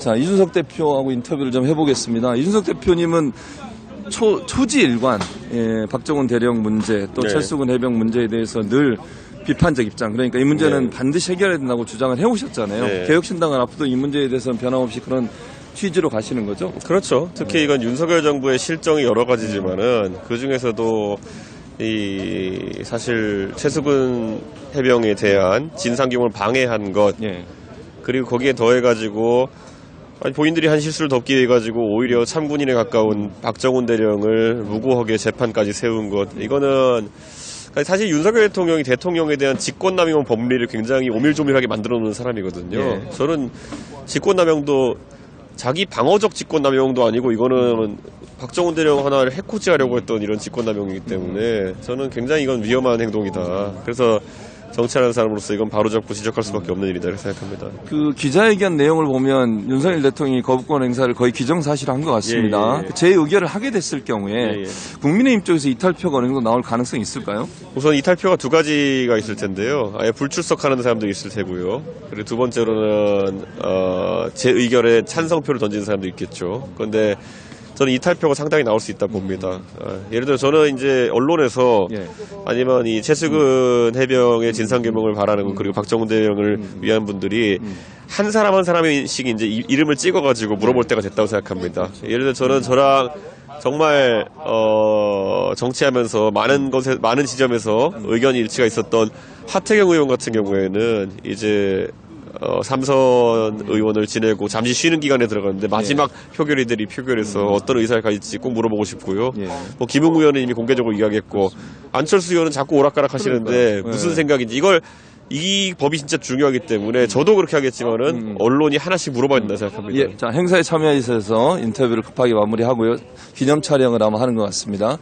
자, 이준석 대표하고 인터뷰를 좀 해보겠습니다. 이준석 대표님은 초, 초지일관, 예, 박정훈 대령 문제, 또 네. 철수군 해병 문제에 대해서 늘 비판적 입장, 그러니까 이 문제는 네. 반드시 해결해야 된다고 주장을 해오셨잖아요. 네. 개혁신당은 앞으로 이 문제에 대해서는 변함없이 그런 취지로 가시는 거죠? 그렇죠. 특히 이건 윤석열 정부의 실정이 여러 가지지만은 그 중에서도 이 사실 최수근 해병에 대한 진상규명을 방해한 것 예. 그리고 거기에 더해가지고 아니, 본인들이 한 실수를 덮기 위해 가지고 오히려 참군인에 가까운 박정훈 대령을 무고하게 재판까지 세운 것 이거는 사실 윤석열 대통령이 대통령에 대한 직권남용 법리를 굉장히 오밀조밀하게 만들어 놓은 사람이거든요. 예. 저는 직권남용도 자기 방어적 직권남용도 아니고 이거는 박정훈 대령 하나를 해코지하려고 했던 이런 직권남용이기 때문에 저는 굉장히 이건 위험한 행동이다. 그래서 정치하는 사람으로서 이건 바로잡고 지적할 수밖에 없는 일이다 이렇게 생각합니다. 그 기자회견 내용을 보면 윤석열 대통령이 거부권 행사를 거의 기정사실한 것 같습니다. 예, 예, 예. 제 의결을 하게 됐을 경우에 예, 예. 국민의힘 쪽에서 이탈표가 어느 정도 나올 가능성이 있을까요? 우선 이탈표가 두 가지가 있을 텐데요. 아예 불출석하는 사람도 있을 테고요. 그리고 두 번째로는 어, 제 의결에 찬성표를 던지는 사람도 있겠죠. 그런데 저는 이탈표가 상당히 나올 수 있다 봅니다. 어, 예를 들어 저는 이제 언론에서 예. 아니면 이 최수근 해병의 진상 규명을 바라는 것 그리고 박정훈 대령을 음. 위한 분들이 한 사람 한 사람씩 이제 이- 이름을 찍어가지고 물어볼 때가 됐다고 생각합니다. 예를 들어 저는 저랑 정말 어 정치하면서 많은 것에 많은 지점에서 의견이 일치가 있었던 하태경 의원 같은 경우에는 이제 어, 삼선 의원을 지내고 잠시 쉬는 기간에 들어갔는데 마지막 표결이들이 표결해서 어떤 의사를 가질지 꼭 물어보고 싶고요. 예. 뭐 김웅 의원은 이미 공개적으로 이야기했고 안철수 의원은 자꾸 오락가락 하시는데 그러니까요. 무슨 네. 생각인지 이걸 이 법이 진짜 중요하기 때문에 저도 그렇게 하겠지만은 언론이 하나씩 물어봐야 된다 생각합니다. 예, 자 행사에 참여하셔서 인터뷰를 급하게 마무리하고요. 기념 촬영을 아마 하는 것 같습니다.